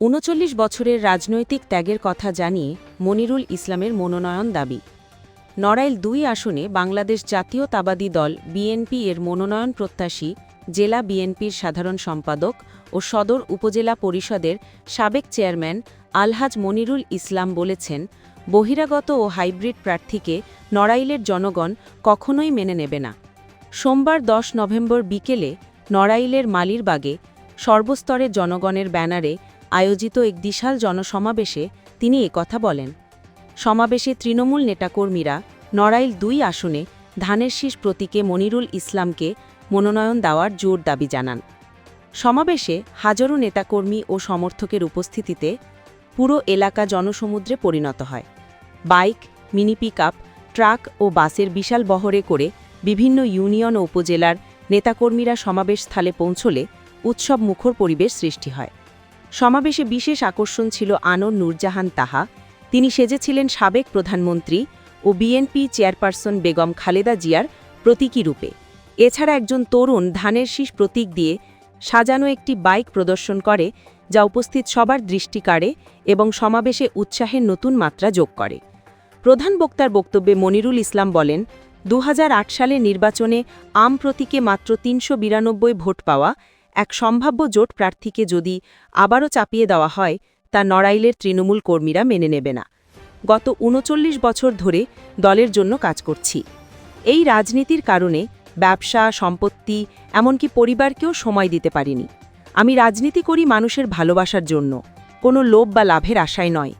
উনচল্লিশ বছরের রাজনৈতিক ত্যাগের কথা জানিয়ে মনিরুল ইসলামের মনোনয়ন দাবি। নড়াইল দুই আসনে বাংলাদেশ জাতীয়তাবাদী দল বিএনপি এর মনোনয়ন প্রত্যাশী, জেলা বিএনপির সাধারণ সম্পাদক ও সদর উপজেলা পরিষদের সাবেক চেয়ারম্যান আলহাজ মনিরুল ইসলাম বলেছেন, বহিরাগত ও হাইব্রিড প্রার্থীকে নড়াইলের জনগণ কখনোই মেনে নেবে না। সোমবার দশ নভেম্বর বিকেলে নড়াইলের মালিরবাগে সর্বস্তরের জনগণের ব্যানারে আয়োজিত এক বিশাল জনসমাবেশে তিনি একথা বলেন। সমাবেশে তৃণমূল নেতাকর্মীরা নড়াইল দুই আসনে ধানের শীষ প্রতীকে মনিরুল ইসলামকে মনোনয়ন দেওয়ার জোর দাবি জানান। সমাবেশে হাজারো নেতাকর্মী ও সমর্থকের উপস্থিতিতে পুরো এলাকা জনসমুদ্রে পরিণত হয়। বাইক, মিনি পিকআপ, ট্রাক ও বাসের বিশাল বহরে করে বিভিন্ন ইউনিয়ন ও উপজেলার নেতাকর্মীরা সমাবেশ স্থলে পৌঁছলে উৎসব মুখর পরিবেশ সৃষ্টি হয়। সমাবেশে বিশেষ আকর্ষণ ছিল আনর নূরজাহান তাহা। তিনি সেজেছিলেন সাবেক প্রধানমন্ত্রী ও বিএনপি চেয়ারপারসন বেগম খালেদা জিয়ার প্রতীকী রূপে। এছাড়া একজন তরুণ ধানের শীষ প্রতীক দিয়ে সাজানো একটি বাইক প্রদর্শন করে, যা উপস্থিত সবার দৃষ্টি কাড়ে এবং সমাবেশে উৎসাহের নতুন মাত্রা যোগ করে। প্রধান বক্তার বক্তব্যে মনিরুল ইসলাম বলেন দু সালের নির্বাচনে আম প্রতীকে মাত্র তিনশো বিরানব্বই ভোট পাওয়া এক সম্ভাব্য জোট প্রার্থীকে যদি আবারও চাপিয়ে দেওয়া হয়, তা নড়াইলের তৃণমূল কর্মীরা মেনে নেবে না। গত উনচল্লিশ বছর ধরে দলের জন্য কাজ করছি। এই রাজনীতির কারণে ব্যবসা, সম্পত্তি, এমনকি পরিবারকেও সময় দিতে পারিনি। আমি রাজনীতি করি মানুষের ভালোবাসার জন্য, কোনো লোভ বা লাভের আশায় নয়।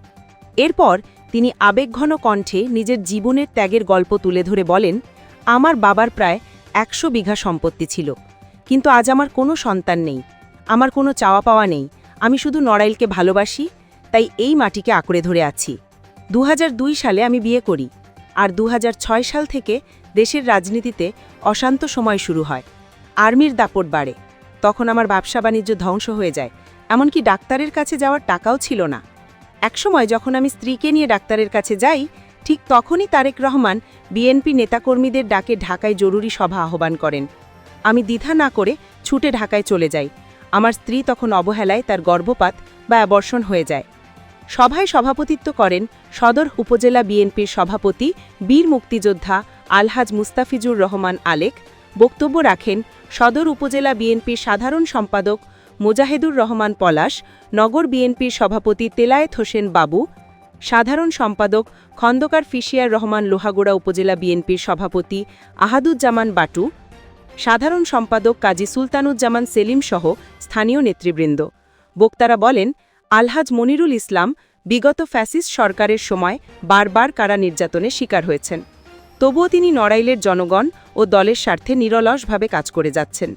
এরপর তিনি আবেগঘন কণ্ঠে নিজের জীবনের ত্যাগের গল্প তুলে ধরে বলেন, আমার বাবার প্রায় একশো বিঘা সম্পত্তি ছিল। কিন্তু আজ আমার কোনো সন্তান নেই। আমার কোনো চাওয়া পাওয়া নেই। আমি শুধু নড়াইলকে ভালোবাসি, তাই এই মাটিকে আঁকড়ে ধরে আছি। দু হাজার দুই সালে আমি বিয়ে করি, আর দু হাজার ছয় সাল থেকে দেশের রাজনীতিতে অশান্ত সময় শুরু হয়। আর্মির দাপট বাড়ে, তখন আমার ব্যবসা বাণিজ্য ধ্বংস হয়ে যায়, এমনকি ডাক্তারের কাছে যাওয়ার টাকাও ছিল না। একসময় যখন আমি স্ত্রীকে নিয়ে ডাক্তারের কাছে যাই, ঠিক তখনই তারেক রহমান বিএনপি নেতাকর্মীদের ডাকে ঢাকায় জরুরি সভা আহ্বান করেন। আমি দ্বিধা না করে ছুটে ঢাকায় চলে যাই। আমার স্ত্রী তখন অবহেলায় তার গর্ভপাত বা অ্যাবর্ষণ হয়ে যায়। সভায় সভাপতিত্ব করেন সদর উপজেলা বিএনপির সভাপতি, বীর মুক্তিযোদ্ধা আলহাজ মুস্তাফিজুর রহমান আলেক। বক্তব্য রাখেন সদর উপজেলা বিএনপির সাধারণ সম্পাদক মোজাহেদুর রহমান পলাশ, নগর বিএনপির সভাপতি তেলায়েত হোসেন বাবু, সাধারণ সম্পাদক খন্দকার ফিশিয়ার রহমান লোহাগোড়া উপজেলা বিএনপির সভাপতি আহাদুজ্জামান বাটু সাধারণ সম্পাদক কাজী সুলতানুজ্জামান সেলিম সহ স্থানীয় নেতৃবৃন্দ। বক্তারা বলেন, আলহাজ মনিরুল ইসলাম বিগত ফ্যাসিস্ট সরকারের সময় বারবার কারা নির্যাতনের শিকার হয়েছেন। তবুও তিনি নড়াইলের জনগণ ও দলের স্বার্থে নিরলসভাবে কাজ করে যাচ্ছেন।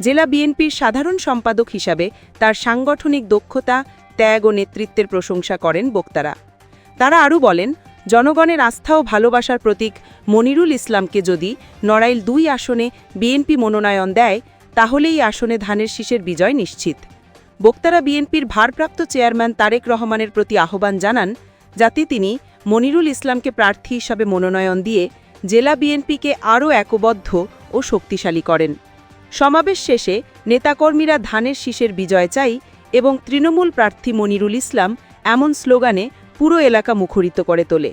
জেলা বিএনপির সাধারণ সম্পাদক হিসাবে তার সাংগঠনিক দক্ষতা, ত্যাগ ও নেতৃত্বের প্রশংসা করেন বক্তারা। তারা আরও বলেন জনগণের আস্থা ও ভালোবাসার প্রতীক মনিরুল ইসলামকে যদি নড়াইল দুই আসনে বিএনপি মনোনয়ন দেয় তাহলে এই আসনে ধানের শীষের বিজয় নিশ্চিত। বক্তারা বিএনপির ভারপ্রাপ্ত চেয়ারম্যান তারেক রহমানের প্রতি আহ্বান জানান, যাতে তিনি মনিরুল ইসলামকে প্রার্থী হিসাবে মনোনয়ন দিয়ে জেলা বিএনপিকে আরও একবদ্ধ ও শক্তিশালী করেন। সমাবেশ শেষে নেতাকর্মীরা ধানের শীষের বিজয় চাই এবং তৃণমূল প্রার্থী মনিরুল ইসলাম এমন স্লোগানে পুরো এলাকা মুখরিত করে তোলে।